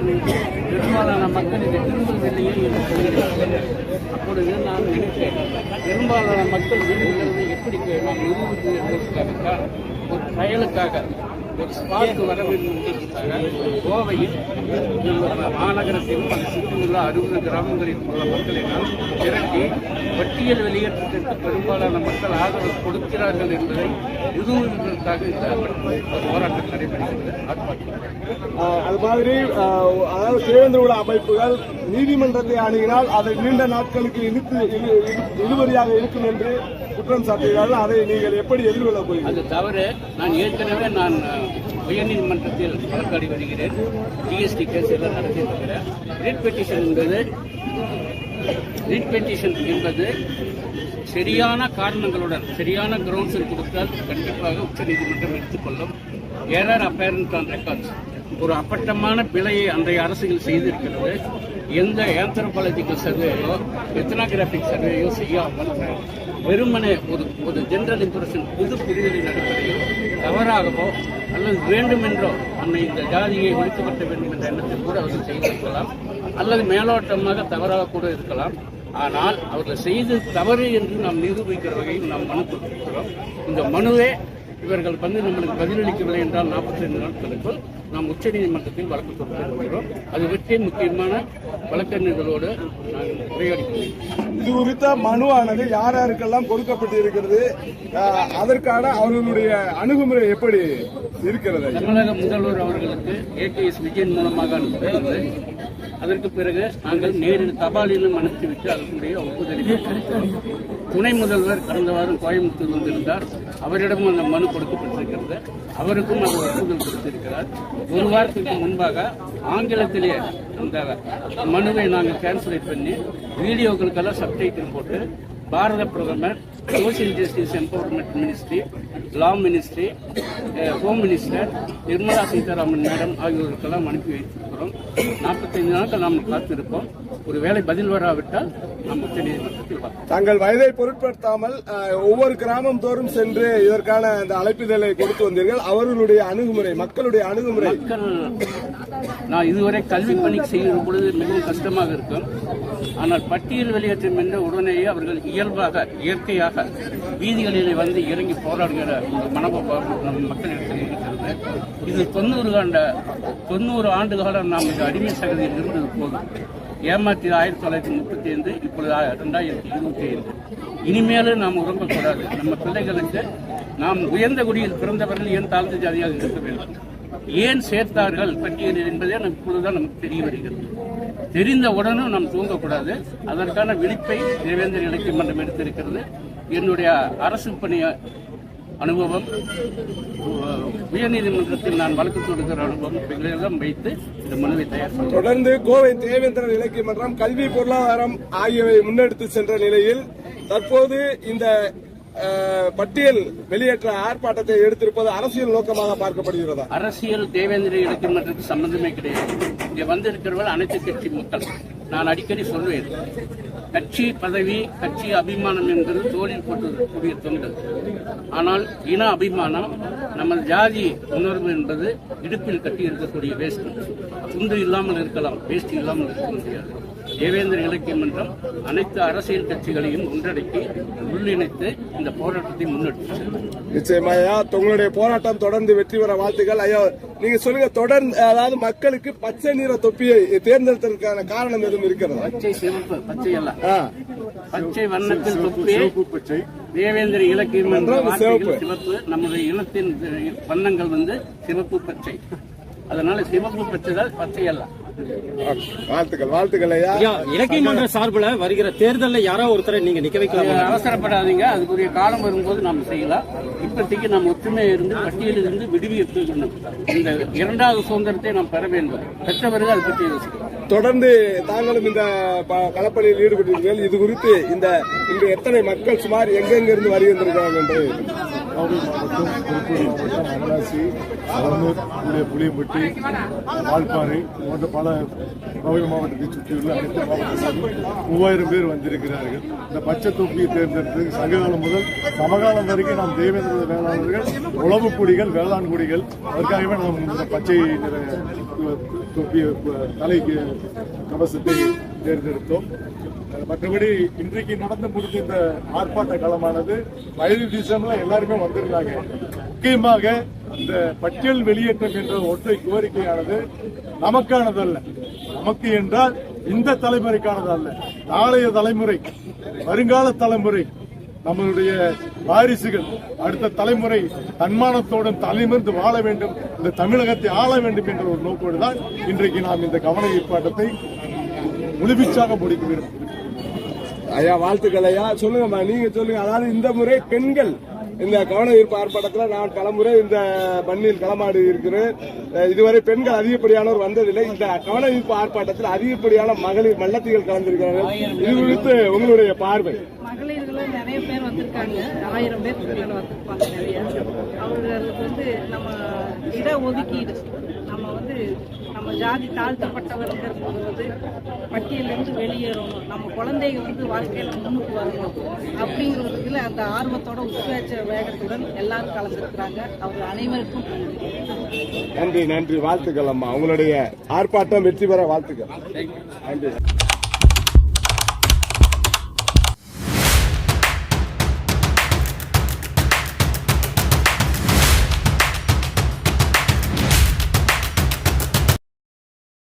பெரும்பாலான மக்கள் இதை விரும்பவில்லையே என்று சொல்கிறேன் அப்பொழுது நான் நினைத்தேன் பெரும்பாலான மக்கள் விரும்புகிறது எப்படி நான் நிரூபித்து என்பதற்காக ஒரு செயலுக்காக ஒரு ஸ்பார்க் வர வேண்டும் என்பதற்காக கோவையில் மாநகரத்திலும் அதை சுற்றியுள்ள அறுபது கிராமங்களில் உள்ள மக்களை நான் திரட்டி பட்டியல் வெளியேற்றத்திற்கு பெரும்பாலான மக்கள் ஆதரவு கொடுக்கிறார்கள் என்பதை நிரூபிப்பதற்காக இந்த போராட்டம் நடைபெறுகிறது. அது மாதிரி அதாவது தேவேந்திர உள்ள அமைப்புகள் நீதிமன்றத்தை அணுகினால் அதை நீண்ட நாட்களுக்கு இழுத்து இழு- இழு- இழுபறியாக இருக்கும் என்று குற்றம் சாட்டுகிறார்கள். அதை நீங்கள் எப்படி எதிர்கொள்ள போகிறீர்கள்? அது தவிர நான் ஏற்கனவே நான் உயர்நீதிமன்றத்தில் வழக்காடி வருகிறேன். ஜிஎஸ்டி கேஸ் எல்லாம் நடத்தியிருக்கிறேன் ரிட் பெட்டிஷன் என்பது ரிட் பெட்டிஷன் என்பது சரியான காரணங்களுடன் சரியான கிரவுண்ட்ஸில் கொடுத்தால் கண்டிப்பாக உச்சநீதிமன்றம் எடுத்துக்கொள்ளும் ஏரர் அப்பேரண்ட் ஆன் ரெக்கார்ட்ஸ் ஒரு அப்பட்டமான பிழையை அன்றைய அரசுகள் செய்திருக்கிறது. எந்த ஆந்த்ரோபாலஜிக்கல் சர்வேயோ எத்தனாகிராபிக் சர்வேயோ செய்யாமல் வெறுமனே ஒரு ஒரு ஜென்ரல் இன்ஃபர்மேஷன் புது புரிதலின் அடிப்படையில் தவறாகவோ அல்லது வேண்டுமென்றோ அன்னை இந்த ஜாதியை ஒழிக்கப்பட வேண்டும் என்ற எண்ணத்தில் கூட அவர்கள் செய்திருக்கலாம். அல்லது மேலோட்டமாக தவறாக கூட இருக்கலாம். ஆனால் அவர்கள் செய்து தவறு என்று நாம் நிரூபிக்கிற வகையில் நாம் மனு கொடுத்திருக்கிறோம். இந்த மனுவே இவர்கள் வந்து நம்மளுக்கு பதிலளிக்கவில்லை என்றால் நாற்பத்தி ரெண்டு நாட்களுக்குள் நாம் உச்சநீதிமன்றத்தில் வழக்கு தொடுத்திருக்கிறோம். அது பற்றி முக்கியமான வழக்கறிஞர்களோடு நாங்கள் உரையாடிக்கிறோம் இது குறித்த மனுவானது யார் யாருக்கெல்லாம் கொடுக்கப்பட்டு இருக்கிறது அதற்கான அவர்களுடைய அணுகுமுறை எப்படி இருக்கிறது? தமிழக முதல்வர் அவர்களுக்கு ஏடிஎஸ் விஜயன் மூலமாக அனுப்பியிருந்தது அதற்கு பிறகு நாங்கள் நேரில் தபாலிலும் அனுப்பிவிட்டு அதனுடைய ஒப்புதலை. துணை முதல்வர் கடந்த வாரம் கோயம்புத்தூர் வந்திருந்தார். அவரிடமும் அந்த மனு கொடுக்கப்பட்டிருக்கிறது. அவருக்கும் அது ஒப்புதல் கொடுத்திருக்கிறார். ஒரு வாரத்துக்கு முன்பாக ஆங்கிலத்திலே அந்த மனுவை நாங்கள் டிரான்ஸ்லேட் பண்ணி வீடியோக்களுக்கெல்லாம் சப்டைட்டில் போட்டு பாரத பிரதமர் social justice empowerment ministry law ministry home minister Nirmala Sitharaman madam ஆகியோருக்கெல்லாம் அனுப்பி வைத்திருக்கிறோம். நாற்பத்தைந்து நாட்கள் நாம் காத்திருப்போம். ஒருவேளை பதில் வராவிட்டால் தங்கள் வயதை பொருட்படுத்தாமல் ஒவ்வொரு கிராமம் தோறும் சென்று இதற்கான அந்த அழைப்பிதழை கொடுத்து வந்தீர்கள். அவர்களுடைய அணுகுமுறை மக்களுடைய அணுகுமுறை. மக்கள் நான் இதுவரை கல்வி பணி செய்கிற பொழுது மிகவும் கஷ்டமாக இருக்கும். ஆனால் பட்டியல் வெளியேற்றம் என்ற உடனேயே அவர்கள் இயல்பாக இயற்கையாக வீதிகளிலே வந்து இறங்கி போராடுகிற ஒரு மனோபாவம் நம் மக்களிடத்தில் இருக்கிறது. இது தொண்ணூறு ஆண்ட தொண்ணூறு ஆண்டு காலம் நாம் இந்த அடிமை சகதியில் இருந்தது போதும். ஏமாற்றி ஆயிரத்தி தொள்ளாயிரத்தி முப்பத்தி ஐந்து இப்பொழுது ரெண்டாயிரத்தி இருபத்தி ஐந்து. இனிமேலும் நாம் உறங்கக்கூடாது. நம்ம பிள்ளைகளுக்கு நாம் உயர்ந்த குடியில் பிறந்தவர்கள் ஏன் தாழ்ந்த ஜாதியாக இருக்க வேண்டும்? ஏன் சேர்த்தார்கள் பட்டியலில் என்பதே நம் இப்பொழுதுதான் நமக்கு தெரிய வருகிறது. தெரிந்த உடனும் நாம் தூங்கக்கூடாது. அதற்கான விழிப்பை தேவேந்திர இலக்கிய மன்றம் எடுத்திருக்கிறது. என்னுடைய அரசு பணி அனுபவம் உயர்நீதிமன்றத்தில் நான் வழக்கு தொடுக்கிற அனுபவம் இவைகளெல்லாம் வைத்து இந்த மனுவை தயார் தொடர்ந்து கோவை தேவேந்திரன் இலக்கிய மன்றம் கல்வி பொருளாதாரம் ஆகியவை முன்னெடுத்து சென்ற நிலையில் தற்போது இந்த பட்டியல் வெளியேற்ற ஆர்ப்பாட்டத்தை எடுத்திருப்பது அரசியல் நோக்கமாக பார்க்கப்படுகிறதா? அரசியல் தேவேந்திர இலக்கிய மன்றத்துக்கு சம்பந்தமே கிடையாது. இங்க வந்திருக்கிறவர்கள் அனைத்து கட்சி மக்கள். நான் அடிக்கடி சொல்வேன் கட்சி பதவி கட்சி அபிமானம் என்பது தோழில் போட்டக்கூடிய தொண்டு ஆனால் இன அபிமானம் நமது ஜாதி உணர்வு என்பது இடுப்பில் கட்டி இருக்கக்கூடிய வேஷ்டி துண்டு இல்லாமல் இருக்கலாம் வேஷ்டி இல்லாமல் இருக்க முடியாது. தேவேந்திர இலக்கிய மன்றம் அனைத்து அரசியல் கட்சிகளையும் ஒன்றடக்கி உள்ளிணைத்து இந்த போராட்டத்தை முன்னெடுத்து நிச்சயமா ஐயா. உங்களுடைய போராட்டம் தொடர்ந்து வெற்றி பெற வாழ்த்துக்கள். ஐயா நீங்க சொல்லுங்க தொடர்ந்து அதாவது மக்களுக்கு பச்சை நிற தொப்பியை தேர்ந்தெடுத்ததற்கான காரணம் எதுவும் இருக்கிறதா? பச்சை சிவப்பு பச்சை அல்ல பச்சை வண்ணத்தில் தொப்பி தேவேந்திர இலக்கியம் என்ற மன்றம் சிவப்பு. சிவப்பு நம்முடைய இனத்தின் வண்ணங்கள் வந்து சிவப்பு பச்சை. அதனால சிவப்பு பச்சை தான் பச்சை அல்ல வாழ்த்துக்கள் வாழ்த்துக்கள் ஐயா ஐயா இலக்கிய மன்ற சார்புல வருகிற தேர்தல்ல யாரோ ஒருத்தரை நீங்க நிக்க வைக்கலாம்? அவசரப்படாதீங்க. அதுக்குரிய காலம் வரும்போது நாம் செய்யலாம். இப்போதைக்கு நாம் ஒற்றுமையாக இருந்து பட்டியலில் இருந்து விடுவிக்கணும் இந்த இரண்டாவது சுதந்திரத்தை நாம் பெற வேண்டும். பெற்ற பிறகு அதை பற்றி யோசிக்கலாம். தொடர்ந்து தாங்களும் இந்த ப- களப்பணியில் ஈடுபட்டீர்கள் இது குறித்து இந்த இன்று எத்தனை மக்கள் சுமார் எங்கெங்கிருந்து வருகின்றிருக்கிறார்கள் என்று நாகை மாவட்டம் திருப்பூர் மாவட்டம் அமராசி அவனூர் புளிய புளியம்பட்டி வால்பாறை போன்ற பல நாகை மாவட்டத்தை சுற்றியுள்ள அனைத்து மாவட்டத்திலும் மூவாயிரம் பேர் வந்திருக்கிறார்கள். இந்த பச்சை தொப்பியை தேர்ந்தெடுத்து சங்ககாலம் முதல் சமகாலம் வரைக்கும் நாம் தேவேந்திர வேளாளர்கள் உழவு குடிகள் வேளாண் குடிகள் அதற்காகவே நாம் இந்த பச்சை நிற மருத்துவ தொப்பிய தலைக்கு கவசத்தை தேர்ந்தெடுத்தோம். மற்றபடி இன்றைக்கு நடந்து முடிஞ்ச இந்த ஆர்ப்பாட்ட காலமானது வயது டிசம்ல எல்லாருமே வந்திருந்தாங்க. முக்கியமாக இந்த பட்டியல் வெளியேற்றம் என்ற ஒற்றை கோரிக்கையானது நமக்கானதல்ல. நமக்கு என்றால் இந்த தலைமுறைக்கானது அல்ல நாளைய தலைமுறை வருங்கால தலைமுறை நம்மளுடைய வாரிசுகள் அடுத்த தலைமுறை தன்மானத்தோடும் தலைமிருந்து வாழ வேண்டும் இந்த தமிழகத்தை ஆள வேண்டும் என்ற ஒரு நோக்கோடு தான் இன்றைக்கு நாம் இந்த கவன ஈர்ப்பாட்டத்தை முழுவீச்சாக முடிக்க விரும்புகிறோம் ஐயா வாழ்த்துக்கள் ஐயா. சொல்லுங்கம்மா நீங்க சொல்லுங்க. அதாவது இந்த முறை பெண்கள் இந்த கவன ஈர்ப்பு ஆர்ப்பாட்டத்தில் நான் பலமுறை இந்த மண்ணில் களமாடி இருக்கிறேன். இதுவரை பெண்கள் அதிகப்படியானோர் வந்ததில்லை. இந்த கவன ஈர்ப்பு ஆர்ப்பாட்டத்தில் அதிகப்படியான மகளிர் மல்லத்திகள் கலந்திருக்கிறார்கள். இது குறித்து உங்களுடைய பார்வை. மகளிர்களும் நிறைய பேர் வந்திருக்காங்க. ஆயிரம் பேர் வந்திருப்பாங்க நிறைய. அவர்களுக்கு வந்து நம்ம இட ஒதுக்கீடு. நம்ம வந்து நம்ம ஜாதி தாழ்த்தப்பட்டவர்கள் வந்து பட்டியலேருந்து வெளியேறணும். நம்ம குழந்தைங்க வந்து வாழ்க்கையில் முன்னுக்கு வரணும். அப்படிங்கிறதுல அந்த ஆர்வத்தோட உத்வேச்ச வேகத்துடன் எல்லாரும் கலந்துருக்கிறாங்க அவர் அனைவருக்கும் நன்றி. நன்றி நன்றி. வாழ்த்துக்கள் அம்மா. உங்களுடைய ஆர்ப்பாட்டம் வெற்றி பெற வாழ்த்துக்கள். நன்றி.